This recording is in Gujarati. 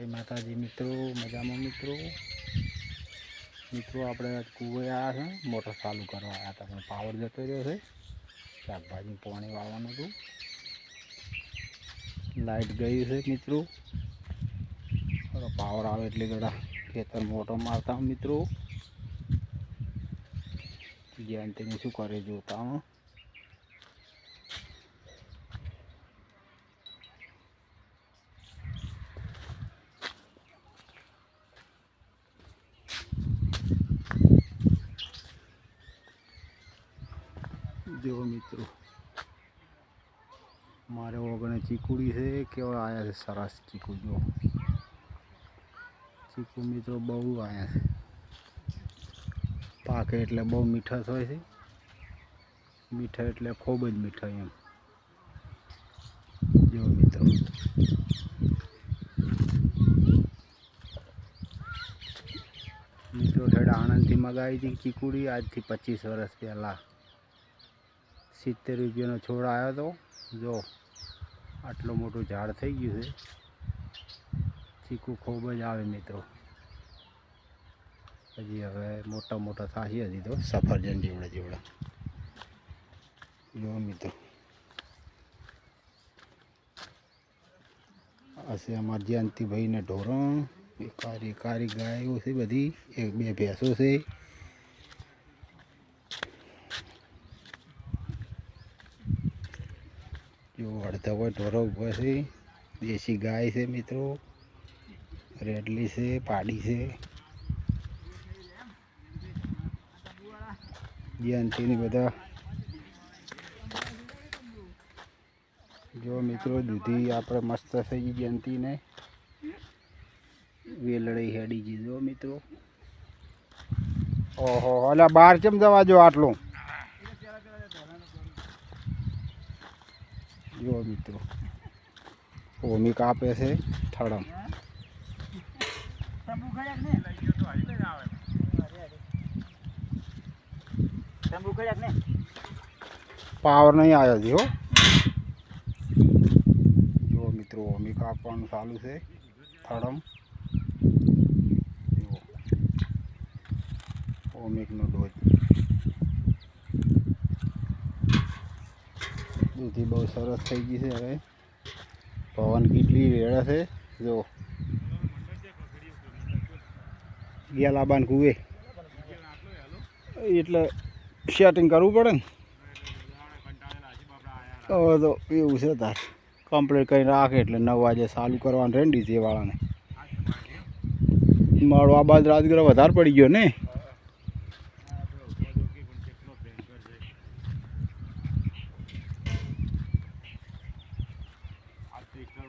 જય માતાજી મિત્રો, મજામાં મિત્રો? મિત્રો, આપણે કુવે આવ્યા છે, મોટર ચાલુ કરવા આવ્યા હતા, પણ પાવર જતો રહ્યો છે. શાકભાજી પાણી વાળવાનું હતું. લાઈટ ગઈ છે મિત્રો. પાવર આવે એટલે બધા ખેતર મોટો મારતા મિત્રો. જ્યાં તેને શું કરે જોતા હું જો મિત્રો. મારે ઓગણે ચીકુડી છે, કેવા આવ્યા છે, સરસ ચીકુ, જો. ચીકુ મિત્રો બહુ આવ્યા છે. પાકે એટલે બહુ મીઠાશ હોય છે. મીઠા એટલે ખૂબ જ મીઠા એમ. જો મિત્રો. મિત્રો ઠેડા આણંદથી મગાવી હતી ચીકુડી, આજથી પચીસ વર્ષ પહેલાં. સિત્તેર રૂપિયાનો છોડ આવ્યો હતો. જો આટલો મોટો ઝાડ થઈ ગયું છે. ચીકુ ખૂબ જ આવે મિત્રો. હજી હવે મોટા મોટા થશે હજી તો. સફરજન જેવડા જેવડા. જો મિત્રો. હશે અમારા જયંતિભાઈને ઢોરણ. કારી કારી ગાયો છે બધી. એક બે ભેંસો છે. જો અડધા કોઈ ઢોરો ઊભો છે દેશી ગાય છે મિત્રો. રેડલી છે, પાડી છે. જયંતીની બધા. જો મિત્રો દૂધી આપણે મસ્ત થઈ ગઈ જયંતીને વેલડી હેડી ગઈ જો મિત્રો. ઓહો, અલા બહાર કેમ જવા જો આટલું? જો મિત્રો ભૂમિ કાપે છે થડમ પાવર નહીં આવ્યો હજી હો. જો મિત્રો ભૂમિકા કાપવાનું ચાલુ છે થડમ જુઓ. ઓમિકનો ડોઝ. દૂધી બહુ સરસ થઈ ગઈ છે હવે. પવન કેટલી રેડા છે. જો. ગયા લાબાન કુવે. એટલે સેટિંગ કરવું પડે ને? હવે તો એવું છે તાર. કમ્પ્લીટ કરીને રાખે એટલે નવ વાગે ચાલુ કરવાનું રહે ને ડીજે વાળાને. મારો બાદ રાજગરો વધારે પડી ગયો ને?